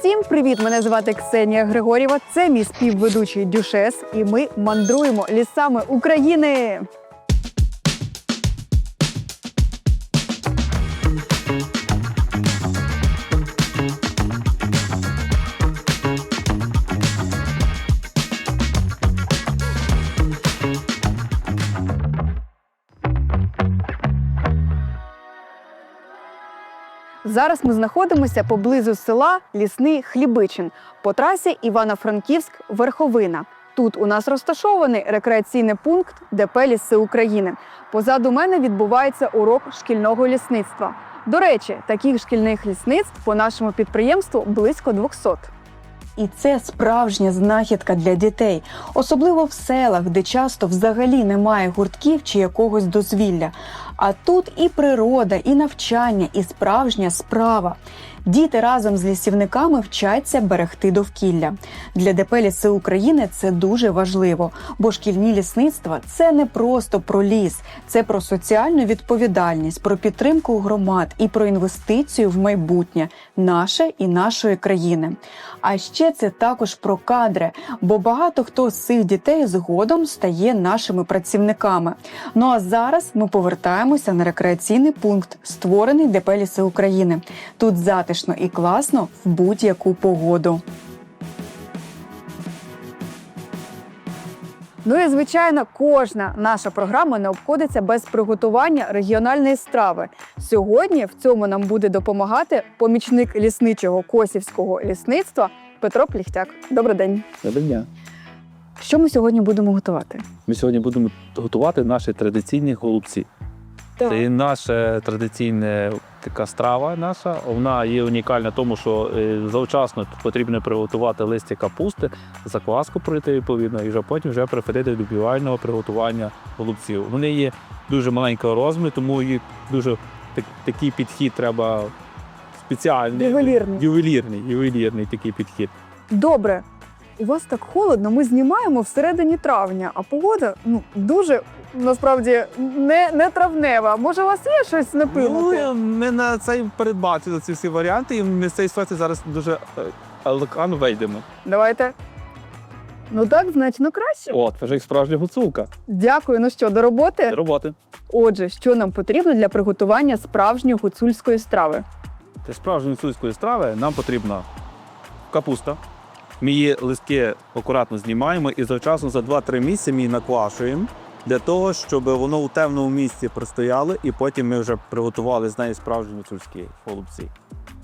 Всім привіт! Мене звати Ксенія Григорєва. Це мій співведучий Дюшес, і ми мандруємо лісами України. Зараз ми знаходимося поблизу села Лісний Хлібичин по трасі Івано-Франківськ-Верховина. Тут у нас розташований рекреаційний пункт ДП Ліси України. Позаду мене відбувається урок шкільного лісництва. До речі, таких шкільних лісництв по нашому підприємству близько 200. І це справжня знахідка для дітей, особливо в селах, де часто взагалі немає гуртків чи якогось дозвілля. А тут і природа, і навчання, і справжня справа. Діти разом з лісівниками вчаться берегти довкілля. Для ДП «Ліси України це дуже важливо, бо шкільні лісництва це не просто про ліс, це про соціальну відповідальність, про підтримку громад і про інвестицію в майбутнє наше і нашої країни. А ще це також про кадри, бо багато хто з цих дітей згодом стає нашими працівниками. Ну а зараз ми повертаємося на рекреаційний пункт, створений ДП «Ліси України. Тут затишно і класно в будь-яку погоду. Ну і звичайно, кожна наша програма не обходиться без приготування регіональної страви. Сьогодні в цьому нам буде допомагати помічник лісничого косівського лісництва Петро Пліхтяк. Добрий день. Доброго дня. Що ми сьогодні будемо готувати? Ми сьогодні будемо готувати наші традиційні голубці. Це наша традиційна така страва наша. Вона є унікальна, тому що е, завчасно потрібно приготувати листя капусти, закваску пройти відповідно, і вже потім вже приходити до бівального приготування голубців. Вони є дуже маленького розміру, тому їх дуже так- такий підхід треба спеціальний. Ювелірний. Ювелірний, ювелірний такий підхід. Добре. У вас так холодно, ми знімаємо всередині травня, а погода ну дуже насправді не, не травнева. Може, у вас є щось напилити? Ну, ми на цей передбачили ці всі варіанти, і ми з цієї ситуації зараз дуже е, елегантно вийдемо. Давайте. Ну так, значно краще. От, вже як справжня гуцулка. Дякую. Ну що, до роботи? До роботи. Отже, що нам потрібно для приготування справжньої гуцульської страви? Для справжньої гуцульської страви нам потрібна капуста. Ми її листки акуратно знімаємо і завчасно за 2-3 місяці ми її наквашуємо для того, щоб воно у темному місці простояло, і потім ми вже приготували з неї справжні гуцульські голубці.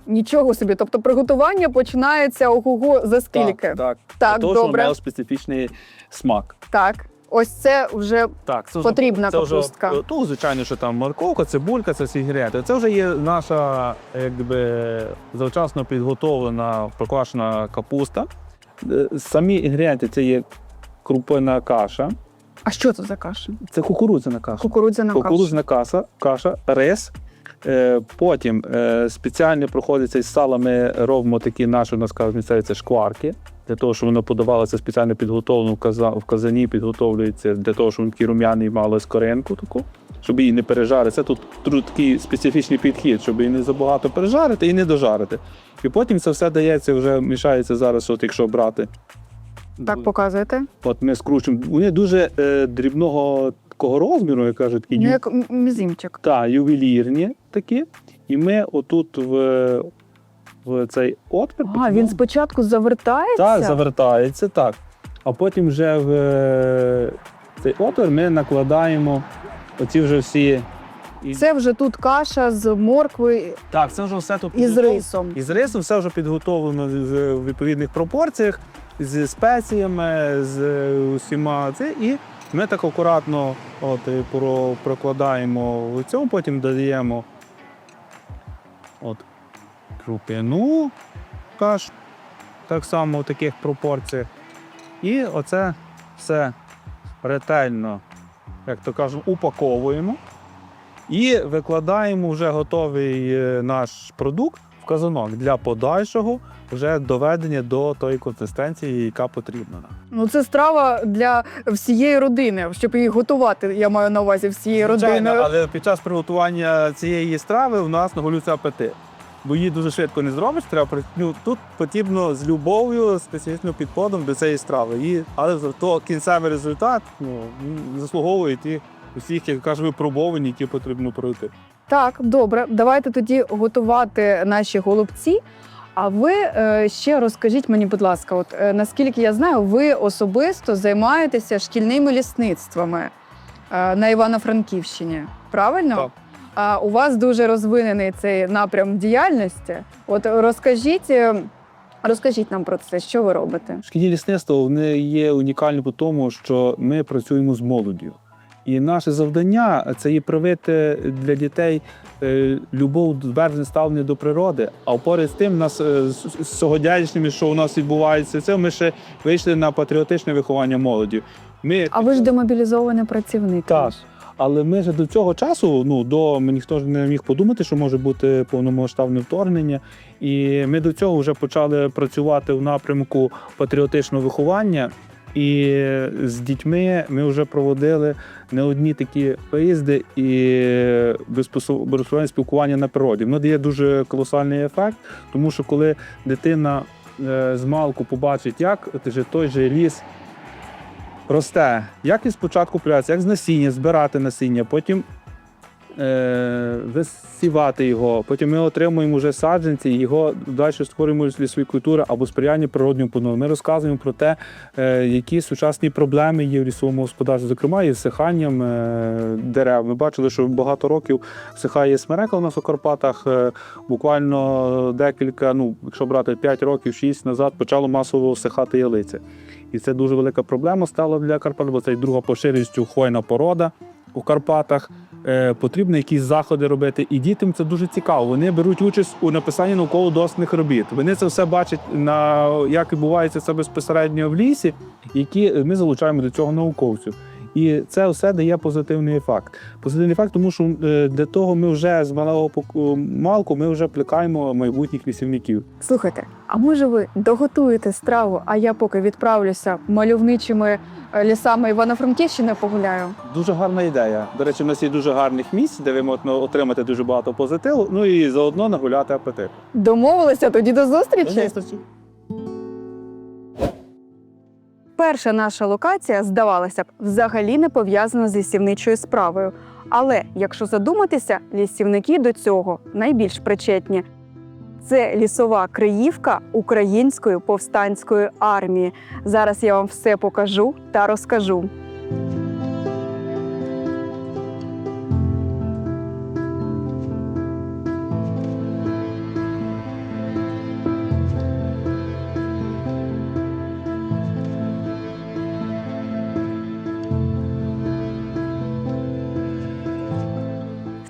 Нічого собі. Тобто приготування починається ого за скільки? Так, так. Так, Для того, добре. мав специфічний смак. Так. Ось це вже Так, це Потрібна це капустка. Вже, ну, звичайно, що там морковка, цибулька, це всі інгредієнти. Це вже є наша якби, завчасно підготовлена проквашена капуста. Е, Самі інгредієнти це є крупина каша, а що це за каша? це кукурудзяна каша. Кукурудзяна каша. Кукурудзяна каша, каша, рис. Е, Потім е, спеціально проходиться із сала. Ми робимо такі наші, у нас кажуть, місцеві це шкварки. Для того, щоб воно подавалося спеціально підготовлено в, каза, в казані, підготовлюється для того, щоб такий рум'яний мало скоринку таку, щоб її не пережарити. Це тут, тут такий специфічний підхід, щоб її не забагато пережарити і не дожарити. І потім це все дається, вже мішається зараз, от якщо брати. Так показуєте? От ми скручуємо. Вони дуже е, дрібного такого розміру, як кажуть, такі Ну, як м- мізинчик. та ювелірні такі. І ми отут в, в цей отвір. А, він спочатку завертається. так, завертається, так. А потім вже в е, цей отвір ми накладаємо оці вже всі. І... Це вже тут каша з моркви Так, це вже все тут і з підготов- рисом. І з рисом все вже підготовлено в відповідних пропорціях, з спеціями, з усіма це. І ми так акуратно от, про, прокладаємо в цьому, потім додаємо от, крупину каш, так само в таких пропорціях. І оце все ретельно, як то кажемо, упаковуємо. І викладаємо вже готовий е, наш продукт в казанок для подальшого вже доведення до тої консистенції, яка потрібна. Ну, це страва для всієї родини, щоб її готувати. Я маю на увазі Звичайно, родиною. але під час приготування цієї страви у нас наголюється апетит. бо її дуже швидко не зробиш. Треба ну, тут потрібно з любов'ю, специфічним підходом до цієї страви. І, але зато кінцевий результат ну, заслуговує ті усіх, як кажуть, випробувань, які потрібно пройти. Так, добре, давайте тоді готувати наші голубці. А ви е, ще розкажіть мені, будь ласка, от е, наскільки я знаю, ви особисто займаєтеся шкільними лісництвами е, на Івано-Франківщині. Правильно? Так. А у вас дуже розвинений цей напрям діяльності. От розкажіть, е, розкажіть нам про це, що ви робите? Шкільні лісництво вони є унікальні по тому, що ми працюємо з молоддю. І наше завдання це є привити для дітей е, любов до ставлення до природи. А поряд з тим, нас е, з сьогодячними, що у нас відбувається, це ми ще вийшли на патріотичне виховання молоді. Ми А ви ж демобілізований працівник. так. Але ми ж до цього часу, ну до ніхто ж не міг подумати, що може бути повномасштабне вторгнення. І ми до цього вже почали працювати в напрямку патріотичного виховання. І з дітьми ми вже проводили не одні такі виїзди і безпосередньо спілкування на природі. Воно дає дуже колосальний ефект, тому що коли дитина е, з малку побачить, як той же ліс росте, як він спочатку пляться, як з насіння збирати насіння, потім висівати його, потім ми отримуємо вже саджанці, його далі створюємо лісові культури або сприяння природньому поновленню. Ми розказуємо про те, е, які сучасні проблеми є в лісовому господарстві, зокрема із сиханням е, дерев. Ми бачили, що багато років сихає смерека у нас у Карпатах. Е, буквально декілька, ну, якщо брати 5 років, 6 назад, почало масово сихати ялиця. І це дуже велика проблема стала для Карпат, бо це друга поширеністю хвойна порода у Карпатах. Е, потрібно якісь заходи робити, і дітям це дуже цікаво. Вони беруть участь у написанні науково-досних робіт. Вони це все бачать на як відбувається це безпосередньо в лісі, які ми залучаємо до цього науковців. І це все дає позитивний ефект. Позитивний ефект, тому що е, для того ми вже з малого поку- малку ми вже плекаємо майбутніх лісівників. Слухайте, а може ви доготуєте страву, а я поки відправлюся мальовничими е, лісами Івано-Франківщини погуляю? Дуже гарна ідея. До речі, в нас є дуже гарних місць, де ви можете отримати дуже багато позитиву. Ну і заодно нагуляти апетит. Домовилися тоді до зустрічі. До зустрічі. Перша наша локація, здавалося б, взагалі не пов'язана з лісівничою справою. Але якщо задуматися, лісівники до цього найбільш причетні. Це лісова криївка української повстанської армії. Зараз я вам все покажу та розкажу.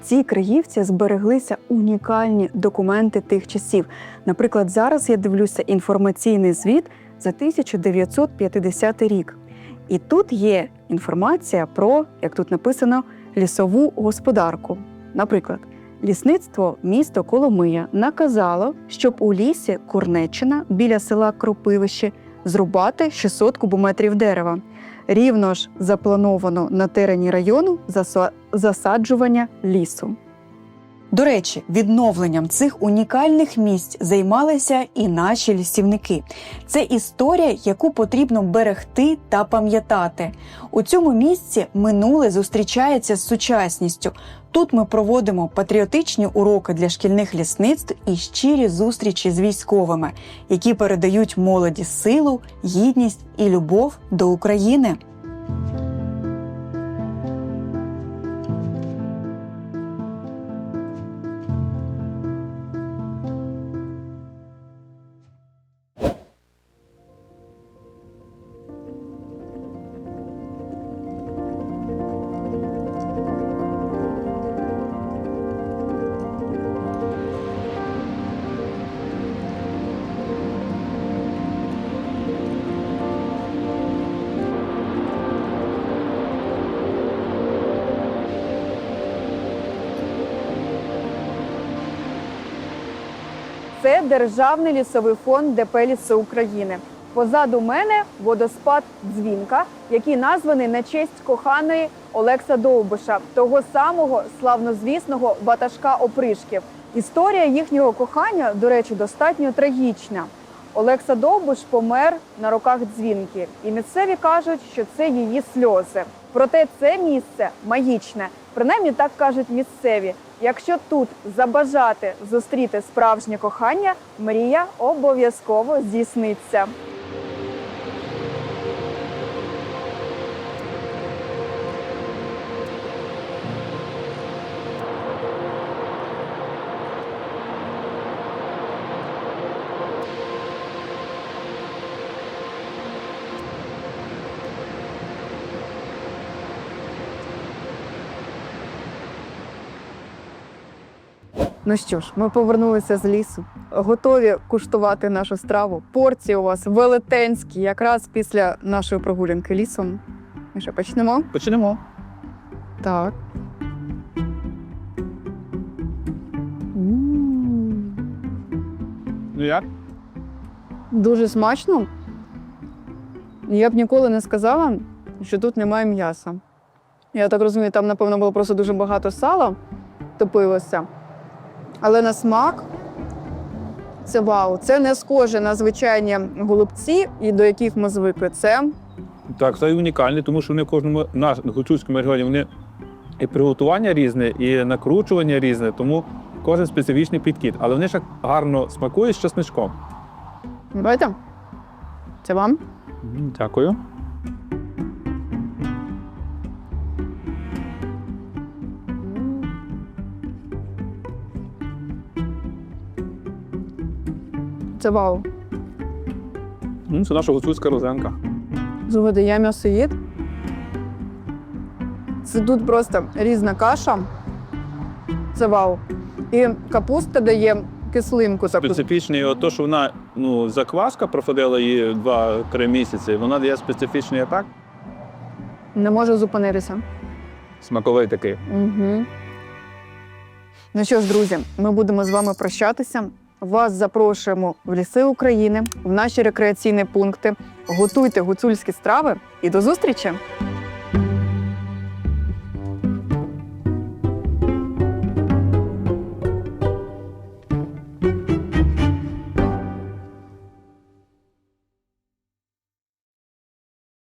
Цій Криївці збереглися унікальні документи тих часів. Наприклад, зараз я дивлюся інформаційний звіт за 1950 рік. І тут є інформація про, як тут написано, лісову господарку. Наприклад, лісництво місто Коломия наказало, щоб у лісі Курнеччина біля села Кропивище зрубати 600 кубометрів дерева. Рівно ж заплановано на терені району засаджування лісу. До речі, відновленням цих унікальних місць займалися і наші лісівники. Це історія, яку потрібно берегти та пам'ятати. У цьому місці минуле зустрічається з сучасністю. Тут ми проводимо патріотичні уроки для шкільних лісництв і щирі зустрічі з військовими, які передають молоді силу, гідність і любов до України. Це Державний лісовий фонд ДП «Ліси України. Позаду мене водоспад Дзвінка, який названий на честь коханої Олекса Довбуша, того самого славнозвісного ватажка опришків. Історія їхнього кохання, до речі, достатньо трагічна. Олекса Довбуш помер на руках дзвінки, і місцеві кажуть, що це її сльози. Проте це місце магічне, принаймні так кажуть місцеві. Якщо тут забажати зустріти справжнє кохання, мрія обов'язково здійсниться. Ну що ж, ми повернулися з лісу, готові куштувати нашу страву. Порції у вас велетенські, якраз після нашої прогулянки лісом. Ми що, почнемо? Почнемо. Так. Ну як? Дуже смачно. Я б ніколи не сказала, що тут немає м'яса. Я так розумію, там, напевно, було просто дуже багато сала топилося. Але на смак це вау. Це не схоже на звичайні голубці, і до яких ми звикли. Це Так, це унікальне, тому що вони в кожному на гуцульському регіоні вони і приготування різне, і накручування різне, тому кожен специфічний підхід. Але вони ще гарно смакують з чесничком. Давайте. Це вам? Дякую. Це вау. М, Це наша гуцульська розенка. Слухайте, я м'ясоїд. Це тут просто різна каша. Це вау. І капуста дає кислинку таку. Специфічний, от то, що вона ну, закваска проходила її 2-3 місяці, вона дає специфічний атак. Не можу зупинитися. Смаковий такий. Угу. Ну що ж, друзі, ми будемо з вами прощатися. Вас запрошуємо в ліси України, в наші рекреаційні пункти. Готуйте гуцульські страви і до зустрічі!